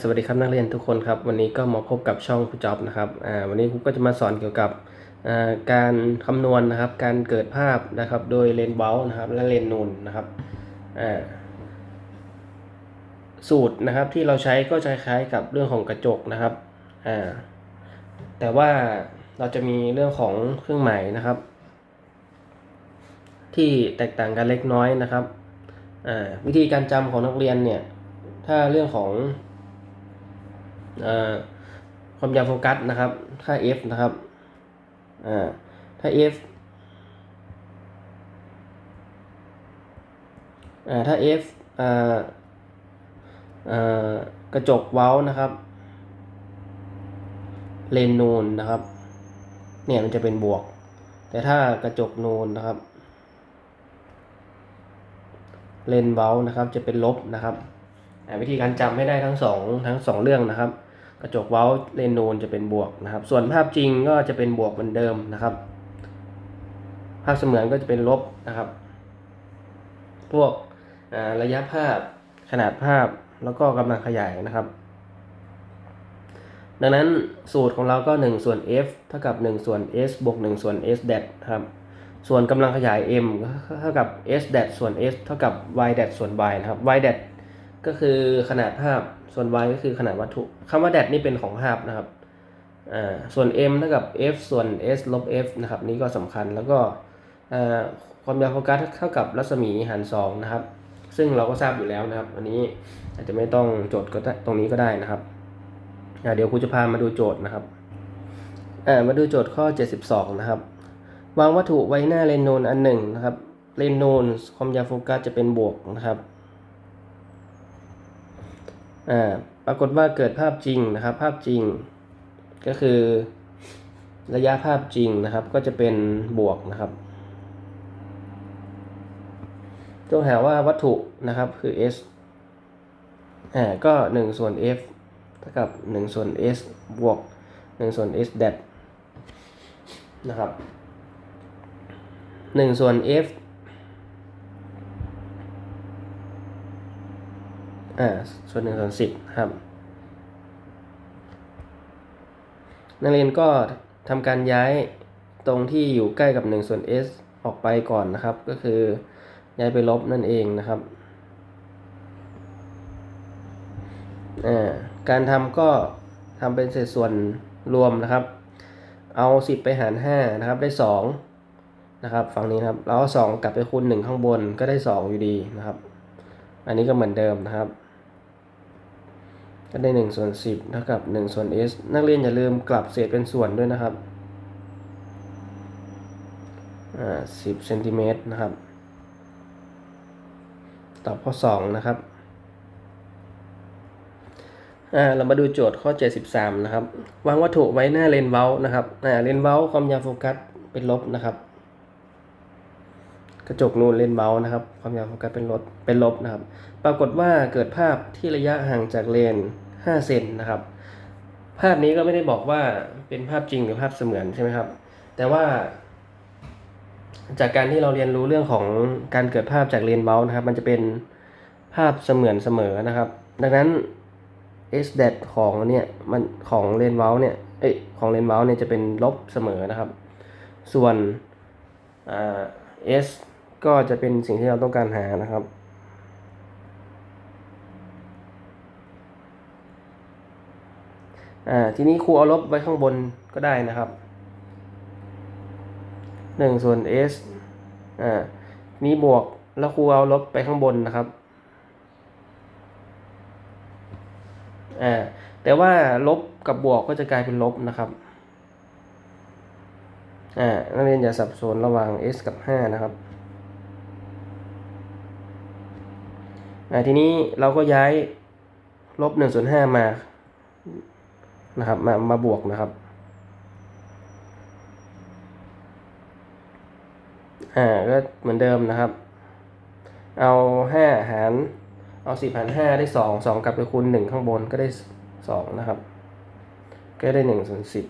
สวัสดีครับนักเรียนทุกคนครับ วันนี้ก็มาพบกับช่องครูจ็อบนะครับวันนี้ครูก็จะมาสอนเกี่ยวกับการคำนวณนะครับ การเกิดภาพนะครับ โดยเลนส์เบลนะครับ และเลนส์นูนนะครับสูตรนะครับที่เราใช้ก็จะคล้ายกับเรื่องของกระจกนะครับแต่ว่าเราจะมีเรื่องของเครื่องหมายนะครับ ที่แตกต่างกันเล็กน้อยนะครับวิธีการจำของนักเรียนเนี่ยถ้าเรื่องของ ความยาวโฟกัสนะครับถ้า f นะครับถ้า f ถ้า f กระจกเว้านะครับ เลนนูนนะครับ เนี่ยมันจะเป็นบวก แต่ถ้ากระจกนูนนะครับ เลนเว้านะครับจะเป็นลบนะครับ วิธีการจำให้ได้ทั้งสองทั้งสองเรื่องนะครับ กระจกเว้าเลนนูนจะเป็นบวกนะครับ ส่วนภาพจริงก็จะเป็นบวกเหมือนเดิมนะครับ ภาพเสมือนก็จะเป็นลบนะครับ พวกระยะภาพขนาดภาพแล้วก็กำลังขยายนะครับ ดังนั้นสูตรของเราก็ 1 ส่วน f เท่ากับ 1 ส่วน s บวก 1 ส่วน s เดครับ ส่วนกำลังขยาย m เท่ากับ s เดส่วน s เท่ากับ y เดส่วน y นะครับ y เด ก็คือขนาดภาพส่วน y ก็คือขนาดวัตถุคำว่า that นี่เป็นของภาพนะครับอ่าส่วน m เท่ากับ f ส่วน s ลบ f นะครับนี่ก็สำคัญแล้วก็ความยาวโฟกัสเท่ากับรัศมีหาร2นะครับ ซึ่งเราก็ทราบอยู่แล้วนะครับ อันนี้อาจจะไม่ต้องโจทย์ก็ตรงนี้ก็ได้นะครับเดี๋ยวครูจะพามาดูโจทย์นะครับมาดูโจทย์ข้อ 72 นะครับ วางวัตถุไว้หน้าเลนโนนอันหนึ่งนะครับเลนโนนความยาวโฟกัสจะเป็นบวกนะครับ ปรากฏว่าเกิดภาพจริงนะครับ ภาพจริง ก็คือระยะภาพจริงนะครับ ก็จะเป็นบวกนะครับต้องหาว่าวัตถุนะครับคือ s อ่าก็ 1 ส่วน f เท่ากับ 1 ส่วน s บวก 1 ส่วน s เดนะครับ1ส่วน f อ่าส่วนหนึ่งส่วนสิบครับ นักเรียนก็ทำการย้ายตรงที่อยู่ใกล้กับ1ส่วน s ออกไปก่อนนะครับ ก็คือย้ายไปลบนั่นเองนะครับการทำก็ทำเป็นเศษส่วนรวมนะครับ เอา 10 ไปหาร 5 นะครับได้ 2 นะครับฝั่งนี้นะครับแล้วเอา2กลับไปคูณ 1 ข้างบนก็ได้ 2 อยู่ดีนะครับ อันนี้ก็เหมือนเดิมนะครับ ก็ได้1ส่วน10เท่ากับ1ส่วน s นักเรียนอย่าลืมกลับเศษเป็นส่วนด้วยนะครับอ่า10เซนติเมตรนะครับ ตอบข้อ 2 นะครับอ่าเรามาดูโจทย์ข้อ 73 นะครับ วางวัตถุไว้หน้าเลนเว้านะครับอ่าเลนเว้าความยาวโฟกัสเป็นลบนะครับ กระจกนูนเลนเบลนะครับ ความยาวโฟกัสเป็นลบเป็นลบนะครับ ปรากฏว่าเกิดภาพที่ระยะห่างจากเลน 5 เซนนะครับ ภาพนี้ก็ไม่ได้บอกว่าเป็นภาพจริงหรือภาพเสมือนใช่ไหมครับ แต่ว่า จากการที่เราเรียนรู้เรื่องของการเกิดภาพจากเลนเบลนะครับ มันจะเป็นภาพเสมือนเสมอนะครับ ดังนั้น s d a t ของเนี่ยมันของเลนเบลเนี่ยเอ้ยของเลนเบลเนี่ยจะเป็นลบเสมอนะครับ ส่วนอ่า s ก็จะเป็นสิ่งที่เราต้องการหานะครับ อ่าทีนี้ครูเอาลบไว้ข้างบนก็ได้นะครับหนึ่งส่วน s อ่ามีบวกแล้วครูเอาลบไปข้างบนนะครับอ่าแต่ว่าลบกับบวกก็จะกลายเป็นลบนะครับอ่านักเรียนอย่าสับสนระหว่าง s กับ 5 นะครับอ่าทีนี้เราก็ย้ายลบ1ส่วน5มา นะครับ มามาบวกนะครับอ่าก็เหมือนเดิมนะครับ เอาห้าหาร เอาสิบหารห้าได้สองสองกลับไปคูณหนึ่งข้างบนก็ได้สองนะครับ ก็ได้หนึ่งส่วนสิบ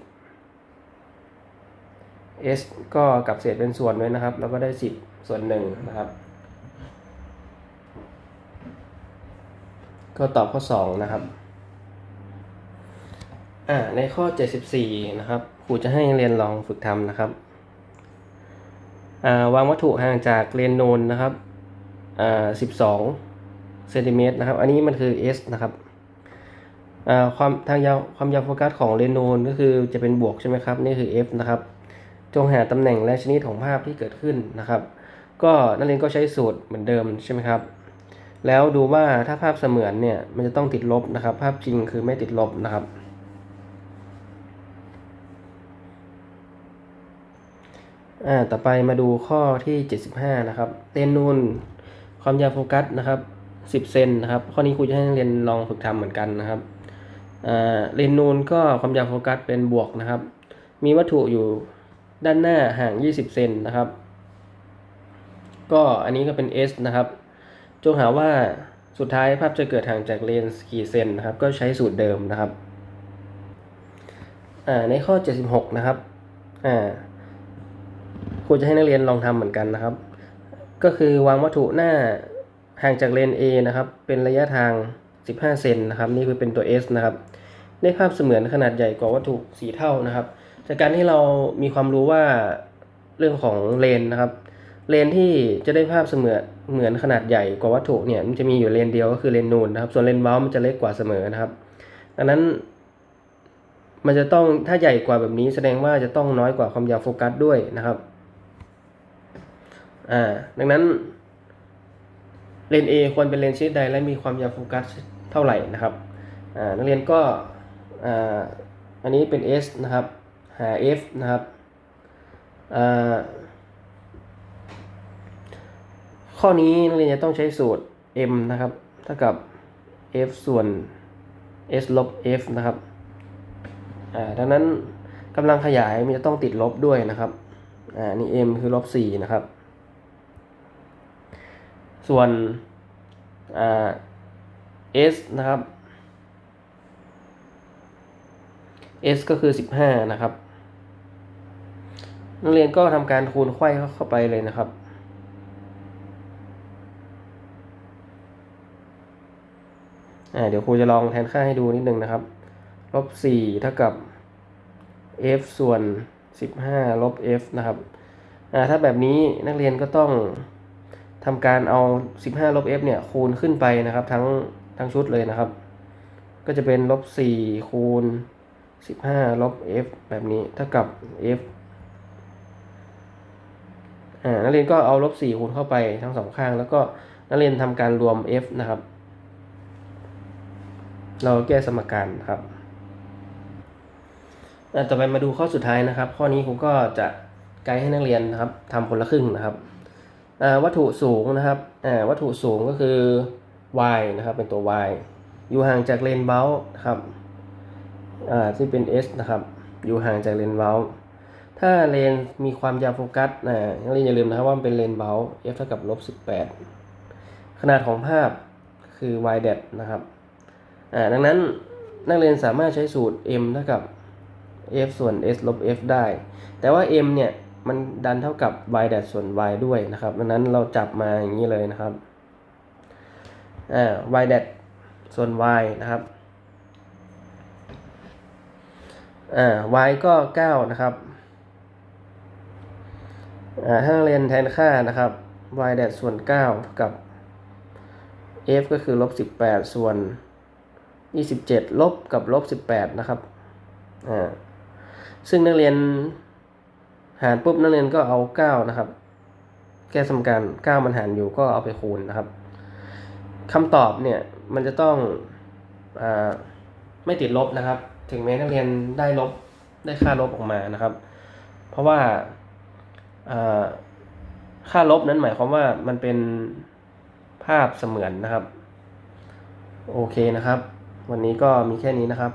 s ก็กลับเศษเป็นส่วนด้วยนะครับ แล้วก็ได้สิบส่วนหนึ่งนะครับ ก็ตอบข้อสองนะครับ อ่าในข้อ 74 นะครับครูจะให้เรียนลองฝึกทำนะครับอ่าวางวัตถุห่างจากเลนโนนนะครับอ่า12เซนติเมตรนะครับ อันนี้มันคือ s นะครับอ่าความทางยาวความยาวโฟกัสของเลนโนนก็คือจะเป็นบวกใช่ไหมครับ นี่คือ f นะครับ จงหาตำแหน่งและชนิดของภาพที่เกิดขึ้นนะครับ ก็นักเรียนก็ใช้สูตรเหมือนเดิมใช่ไหมครับแล้วดูว่าถ้าภาพเสมือนเนี่ยมันจะต้องติดลบนะครับ ภาพจริงคือไม่ติดลบนะครับ อ่าต่อไปมาดูข้อที่ 75 นะครับเลนนูนความยาวโฟกัสนะครับ 10 เซนนะครับ ข้อนี้ครูจะให้นักเรียนลองฝึกทำเหมือนกันนะครับอ่าเลนนูนก็ความยาวโฟกัสเป็นบวกนะครับ มีวัตถุอยู่ด้านหน้าห่าง 20 เซนนะครับ ก็อันนี้ก็เป็น S นะครับ จงหาว่าสุดท้ายภาพจะเกิดห่างจากเลนส์กี่เซนนะครับ ก็ใช้สูตรเดิมนะครับอ่าในข้อ 76 นะครับอ่า ครูจะให้นักเรียนลองทำเหมือนกันนะครับ ก็คือวางวัตถุหน้าห่างจากเลน A นะครับ เป็นระยะทาง 15 เซนนะครับ นี่คือเป็นตัว S นะครับ ได้ภาพเสมือนขนาดใหญ่กว่าวัตถุสีเท่านะครับ จากการที่เรามีความรู้ว่าเรื่องของเลนนะครับ เลนที่จะได้ภาพเสมือนเหมือนขนาดใหญ่กว่าวัตถุเนี่ย มันจะมีอยู่เลนเดียวก็คือเลนนูนนะครับ ส่วนเลนเว้ามันจะเล็กกว่าเสมอนะครับ ดังนั้น มันจะต้องถ้าใหญ่กว่าแบบนี้แสดงว่าจะต้องน้อยกว่าความยาวโฟกัสด้วยนะครับ อ่า ดังนั้นเลน A ควรเป็นเลนชนิดใดและมีความยาวโฟกัสเท่าไหร่นะครับอ่านักเรียนก็อ่าอันนี้เป็น S นะครับ หา F นะครับอ่าข้อนี้นักเรียนจะต้องใช้สูตร m นะครับเท่ากับ f ส่วน s ลบ f นะครับอ่าดังนั้นกำลังขยายมันจะต้องติดลบด้วยนะครับอ่านี่ m คือลบ4นะครับ ส่วนอ่า s นะครับ s ก็คือ 15 นะครับ นักเรียนก็ทำการคูณไขว้เข้าไปเลยนะครับ เดี๋ยวครูจะลองแทนค่าให้ดูนิดนึงนะครับ ลบสี่เท่ากับ f ส่วนสิบห้าลบ f นะครับ ถ้าแบบนี้นักเรียนก็ต้อง ทำการเอาสิบห้าลบ f เนี่ยคูณขึ้นไปนะครับ ทั้งทั้งชุดเลยนะครับ ก็จะเป็นลบสี่คูณสิบห้าลบ f แบบนี้เท่ากับ f อ่านักเรียนก็เอาลบสี่คูณเข้าไปทั้งสองข้าง แล้วก็นักเรียนทำการรวม f นะครับ เราแก้สมการครับต่อไปมาดูข้อสุดท้ายนะครับ ข้อนี้ผมก็จะไกด์ให้นักเรียนนะครับทำคนละครึ่งนะครับ วัตถุสูงนะครับวัตถุสูงก็คือ y นะครับ เป็นตัว y อยู่ห่างจากเลนเบ้านะครับที่เป็น s นะครับ อยู่ห่างจากเลนเบ้าถ้าเลนมีความยาวโฟกัสอ่านักเรียนอย่าลืมนะครับว่ามันเป็นเลนเบ้า f เท่ากับลบ18 ขนาดของภาพคือ y เดนะครับดังนั้นนักเรียนสามารถใช้สูตร m เท่ากับ f ส่วน s ลบ f ได้ แต่ว่า m เนี่ย มันดันเท่ากับ y แดดส่วน y ด้วยนะครับดังนั้นเราจับมาอย่างนี้เลยนะครับอ่า y แดดส่วน y นะครับอ่า y ก็9นะครับอ่าถ้าเรียนแทนค่านะครับ y แดดส่วน9เท่ากับ f ก็คือลบ18 ส่วนยี่สิบเจ็ดลบกับลบสิบแปดนะครับอ่าซึ่งนักเรียน หารปุ๊บนักเรียนก็เอาเก้านะครับ แก้สมการเก้ามันหารอยู่ก็เอาไปคูณนะครับคำตอบเนี่ยมันจะต้องอไม่ติดลบนะครับ ถึงแม้นักเรียนได้ลบได้ค่าลบออกมานะครับ เพราะว่าค่าลบนั้นหมายความว่ามันเป็นภาพเสมือนนะครับ โอเคนะครับ วันนี้ก็มีแค่นี้นะครับ